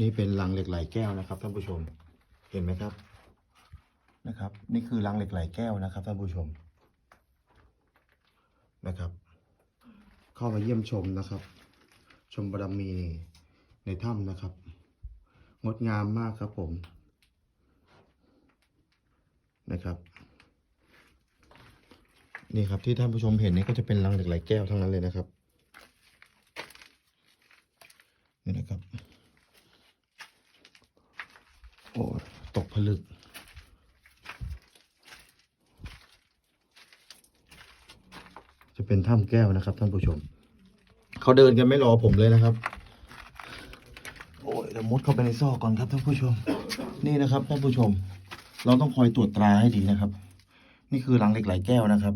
นี่เป็นรังเหล็กไหลแก้วนะครับท่านผู้ชม เห็นไหมครับ นะครับ นี่คือรังเหล็กไหลแก้วนะครับท่านผู้ชม นะครับ เข้ามาเยี่ยมชมนะครับ ชมบารมีในถ้ำนะครับ งดงามมากครับผม นะครับ นี่ครับที่ท่านผู้ชมเห็นนี่ก็จะเป็นรังเหล็กไหลแก้วทั้งนั้นเลยนะครับ นี่นะครับ โอ้ ตกผลึก จะเป็นถ้ำแก้วนะครับ ท่านผู้ชม เขาเดินกันไม่รอผมเลยนะครับ โอ้ยเดี๋ยวมุดเข้าไปในซอกก่อนครับท่านผู้ชม นี่นะครับท่านผู้ชม เราต้องคอยตรวจตราให้ดีนะครับ นี่คือรังเหล็กไหลแก้วนะครับ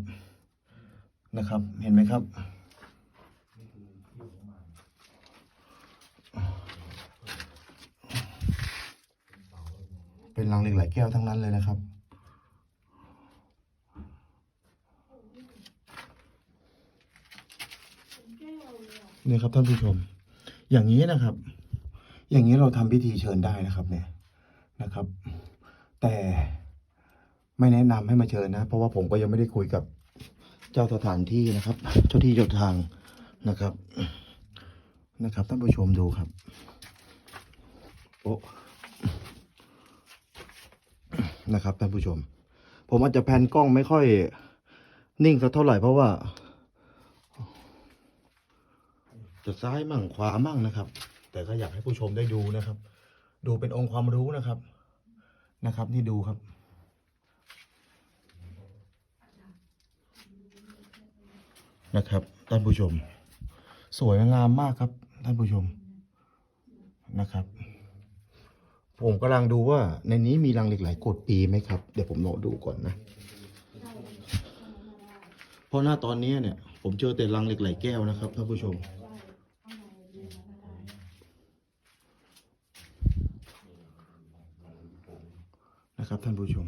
นะครับ เห็นไหมครับ เป็นรังเหล็กไหลแก้วทั้งนั้นเลยนะครับ เนี่ยครับท่านผู้ชม อย่างนี้นะครับ อย่างนี้เราทำพิธีเชิญได้นะครับเนี่ยนะครับ แต่ไม่แนะนำให้มาเชิญนะ เพราะว่าผมก็ยังไม่ได้คุยกับเจ้าสถานที่นะครับ เจ้าที่เจ้าทางนะครับนะครับท่านผู้ชมดูครับ โอ้ นะครับท่านผู้ชม ผมอาจจะแพนกล้องไม่ค่อยนิ่งสักเท่าไหร่เพราะว่า จะซ้ายมั่งขวามั่งนะครับ แต่ก็อยากให้ผู้ชมได้ดูนะครับ ดูเป็นองค์ความรู้นะครับนะครับ นี่ดูครับ นะครับท่านผู้ชม สวยงามมากครับท่านผู้ชมนะครับ ผมกำลังดูว่าในนี้มีรังเหล็กไหลกดปีไหมครับ เดี๋ยวผมโนดูก่อนนะ เพราะหน้าตอนนี้เนี่ย ผมเจอแต่รังเหล็กไหลแก้วนะครับท่านผู้ชม นะครับท่านผู้ชม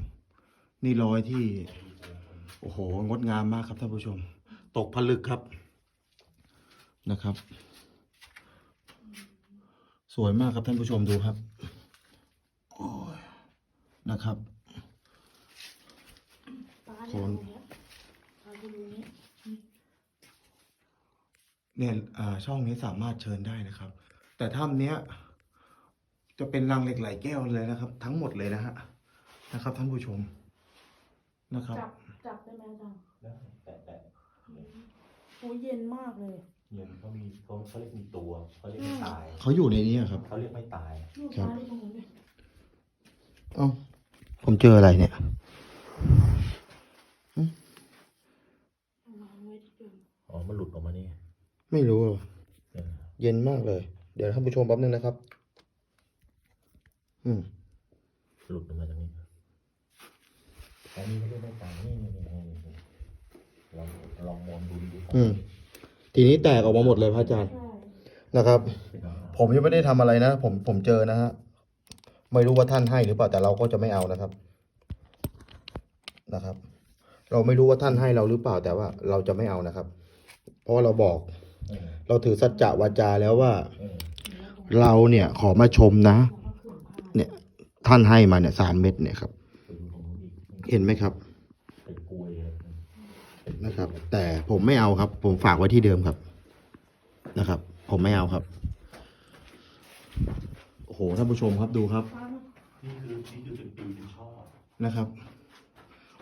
นี่รอยที่ โอ้โห งดงามมากครับท่านผู้ชม ตกผลึกครับนะครับ สวยมากครับท่านผู้ชมดูครับ นะครับป้าคเนี่ยนเอาตรงนี้เอาตรงนี้เนี่ยอ่าช่องนี้สามารถเชิญได้นะครับ แต่ถ้ำเนี้ย จะเป็นรังเหล็กไหลแก้วเลยนะครับ ทั้งหมดเลยนะฮะนะครับ ท่านผู้ชมนะครับจับจับได้ไหมอาจารย์ได้แต่แต่โอ้ยเย็นมากเลยเงินเขามีเขาเขาเรียกมีตัวเขาเรียกไม่ตายเขาอยู่ในนี้อะครับเขาเรียกไม่ตายลูกครับป้าได้ตรงนี้นเลยเอ้า ผมเจออะไรเนี่ยเอาวางไว้ที่เดิมอ๋อ มันหลุดออกมานี่ไม่รู้อะเออเย็นมากเลย เดี๋ยวท่านผู้ชมแป๊บนึงนะครับ อืมหลุดออกมาจากนี้อันนี้เขาเรียกไม่ตายนี่นี่นี่นี่นี่ลองลองมองดูดูอืมทีนี้แตกออกมาหมดเลยพระอาจารย์ใช่นะครับเป็นอาหารผมยังไม่ได้ทำอะไรนะ ผมผมเจอนะฮะ ไม่รู้ว่าท่านให้หรือเปล่าแต่เราก็จะไม่เอานะครับนะครับ เราไม่รู้ว่าท่านให้เราหรือเปล่าแต่ว่าเราจะไม่เอานะครับ เพราะเราบอก เราถือสัจจะวาจาแล้วว่า เราเนี่ยขอมาชมนะ เนี่ยท่านให้มาเนี่ยสามเม็ดเนี่ยครับ เห็นไหมครับนะครับ แต่ผมไม่เอาครับ ผมฝากไว้ที่เดิมครับนะครับ ผมไม่เอาครับ โอ้โหท่านผู้ชมครับดูครับ นี่คือนี่คือเป็นปีเป็นช่อนะครับ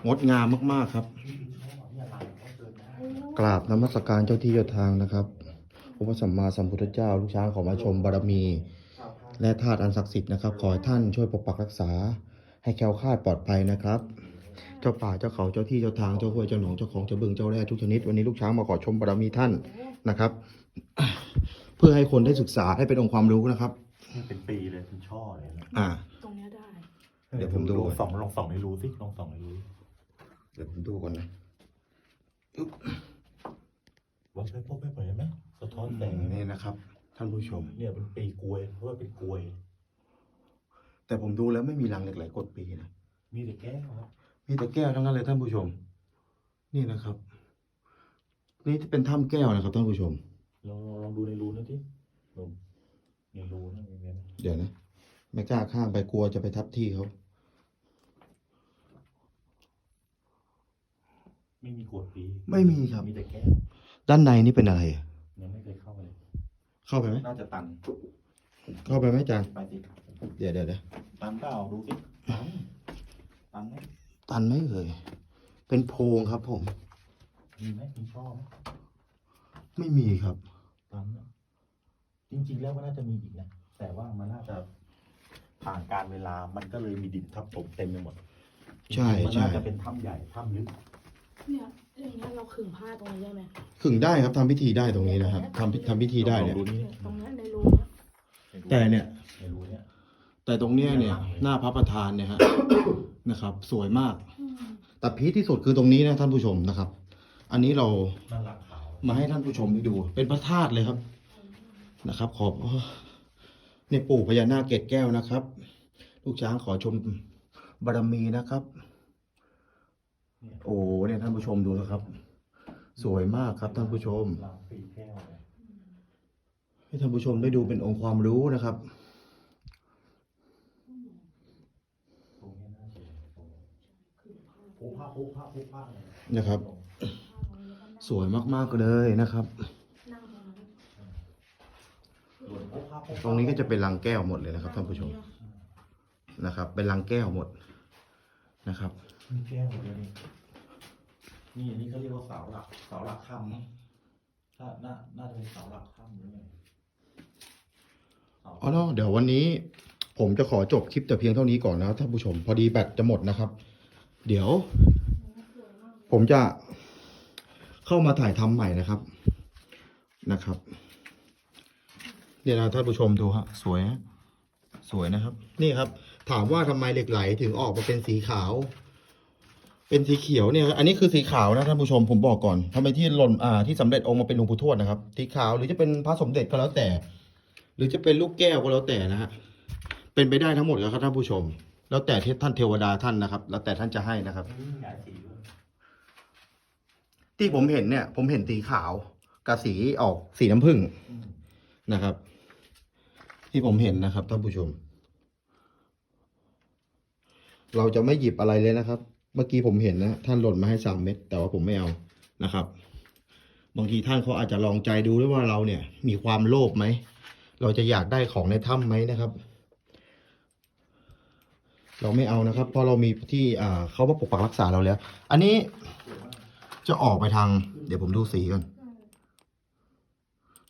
งดงามมากๆครับ นี่เป็นช่อเนี่ยลายเขาเกินได้กราบนมัสการเจ้าที่เจ้าทางนะครับพระพุทธสัมมาสัมพุทธเจ้าลูกช้างขอมาชมบารมีและธาตุอันศักดิ์สิทธิ์นะครับ ขอให้ท่านช่วยปกปักรักษา ให้แคล้วคลาดปลอดภัยนะครับ เจ้าป่าเจ้าเขาเจ้าที่เจ้าทางเจ้าห้วยเจ้าหนองเจ้าของเจ้าบึงเจ้าแร่ทุกชนิดวันนี้ลูกช้างมาขอชมบารมีท่านนะครับ เพื่อให้คนได้ศึกษาให้เป็นองค์ความรู้นะครับ นี่เป็นปีเลยเป็นช่อเลยนะอ่า ตรงเนี้ยได้ เดี๋ยวผมดู ลองส่องลองส่องให้รู้สิลองส่องให้รู้เดี๋ยวผมดูก่อนนะว่าไปพบไปเปิดไหมสะท้อนแสงนี่นะครับ ท่านผู้ชม เนี่ยเป็นปีกลวยเพราะว่าเป็นกลวย แต่ผมดูแล้วไม่มีรังเหล็กไหลกดปีนะ มีแต่แก้วครับมีแต่แก้วทั้งนั้นเลยท่านผู้ชม นี่นะครับ นี่ที่เป็นถ้ำแก้วนะครับท่านผู้ชม ลองลองลองดูในรูนั่นสิลอง มีรูนะมีเว้นเดี๋ยวนะ ไม่กล้าข้ามไปกลัวจะไปทับที่เขาไม่มีขวดปีไม่มีครับ มีแต่แก้วด้านในนี่เป็นอะไร ยังไม่เคยเข้าไปเลย เข้าไปไหมน่าจะตันเข้าไปไหมอาจารย์ไปสิเดี๋ยวเดี๋ยวเดี๋ยวตันเปล่าดูสิตันตันไหมตันไหมเอ่ยเป็นโพรงครับผม มีไหมมีช่อไหมไม่มีครับตันอะจ ริง ๆ แล้วก็น่าจะมีอีกนะ แต่ว่ามันน่าจะผ่านการเวลา มันก็เลยมีดินทับถมเต็มไปหมดใช่มันใช่ น่าจะเป็นถ้ำใหญ่ถ้ำลึกเนี่ยอย่างเงี้ยเราขึงผ้าตรงนี้ได้ไหมขึงได้ครับทำพิธีได้ตรงนี้นะครับทำพิทำพิธีได้เนี่ยลองดูนี่ตรงเนี้ยในรูเนี้ยแต่เนี่ย ในรูเนี่ย แต่ตรงเนี้ยเนี่ยหน้าพระประธานเนี่ยฮะ นะครับ สวยมาก อืมแต่พีคที่สุดคือตรงนี้นะท่านผู้ชมนะครับ อันนี้เรานั่นหลักขาวมาให้ท่านผู้ชมได้ดู เป็นพระธาตุเลยครับ นะครับ ขอบนี่ปู่พญานาคเกตแก้วนะครับ ลูกช้างขอชมบารมีนะครับ โอ้เนี่ยท่านผู้ชมดูนะครับ สวยมากครับท่านผู้ชมให้ท่านผู้ชมได้ดูเป็นองค์ความรู้นะครับนะตรงผู้ผ้าผู้ผ้าผู้ผ้าเลยนะครับ สวยมากๆเลยนะครับ นั่งตรงนั้น ส่วนผู้ผ้าผู้ผ้า ตรงนี้ก็จะเป็นรังแก้วหมดเลยนะครับท่านผู้ชมนะครับ เป็นรังแก้วหมดนะครับมีแก้วเลยนี่นี่อันนี้เขาเรียกว่าเสาหลักเสาหลักถ้ำมั้งถ้าน่าน่าจะเป็นเสาหลักถ้ำหรือไงเสาอ๋อเนอะเดี๋ยววันนี้ ผมจะขอจบคลิปแต่เพียงเท่านี้ก่อนนะครับท่านผู้ชม พอดีแบตจะหมดนะครับ เดี๋ยว ผมจะเข้ามาถ่ายทำใหม่นะครับนะครับ เนี่ยนะท่านผู้ชมดูฮะสวยฮะสวยนะครับ นี่ครับ ถามว่าทำไมเหล็กไหลถึงออกมาเป็นสีขาว เป็นสีเขียวเนี่ย อันนี้คือสีขาวนะท่านผู้ชมผมบอกก่อนทำไมที่หล่นอ่าที่สำเร็จองค์มาเป็นหลวงปู่ทวดนะครับ สีขาวหรือจะเป็นพระสมเด็จก็แล้วแต่ หรือจะเป็นลูกแก้วก็แล้วแต่นะฮะเป็นไปได้ทั้งหมดครับท่านผู้ชม แล้วแต่ท่านเทวดาท่านนะครับ แล้วแต่ท่านจะให้นะครับ ที่ผมเห็นเนี่ย ผมเห็นสีขาวกับสีออกสีน้ำผึ้งนะครับ ที่ผมเห็นนะครับท่านผู้ชม เราจะไม่หยิบอะไรเลยนะครับ เมื่อกี้ผมเห็นนะท่านหล่นมาให้สามเม็ดแต่ว่าผมไม่เอานะครับ บางทีท่านเขาอาจจะลองใจดูด้วยว่าเราเนี่ย มีความโลภไหมเราจะอยากได้ของในถ้ำไหมนะครับ เราไม่เอานะครับ เพราะเรามีที่อ่าเขามาปกปักรักษาเราแล้ว อันนี้จะออกไปทาง เดี๋ยวผมดูสีก่อน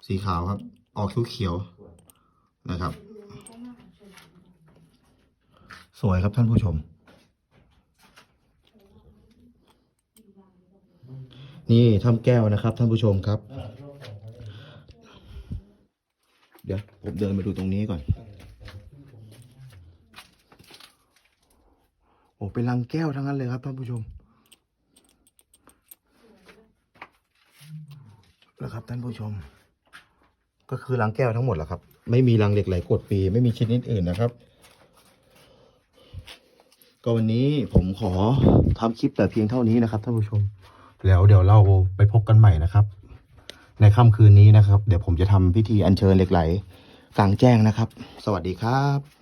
สีขาวครับ ออกเขียวๆ นะครับ สวยครับท่านผู้ชม นี่ถ้ำแก้วนะครับ ท่านผู้ชมครับ เดี๋ยวผมเดินมาดูตรงนี้ก่อน โอ้เป็นรังแก้วทั้งนั้นเลยครับท่านผู้ชมนะครับท่านผู้ชม ก็คือรังแก้วทั้งหมดแหละครับ ไม่มีรังเหล็กไหลกดปี ไม่มีชนิดอื่นนะครับ ก็วันนี้ผมขอทำคลิปแต่เพียงเท่านี้นะครับท่านผู้ชม แล้วเดี๋ยวเราไปพบกันใหม่นะครับ ในค่ำคืนนี้นะครับ เดี๋ยวผมจะทำพิธีอัญเชิญเหล็กไหลกลางแจ้งนะครับ สวัสดีครับ